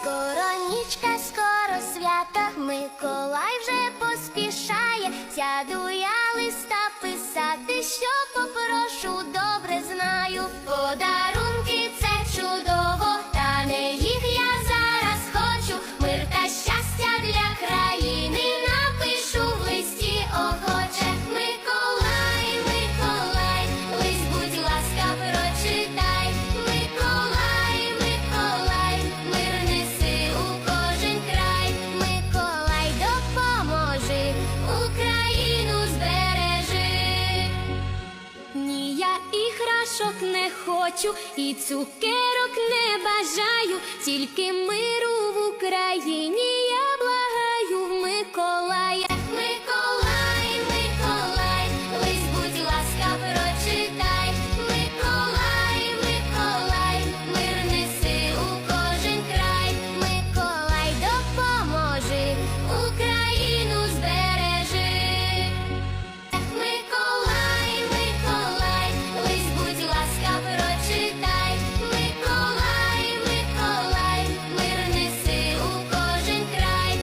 Скоро нічка, скоро свята, Миколай вже поспішає, сяду я. іграшок не хочу і цукерок не бажаю, тільки ми.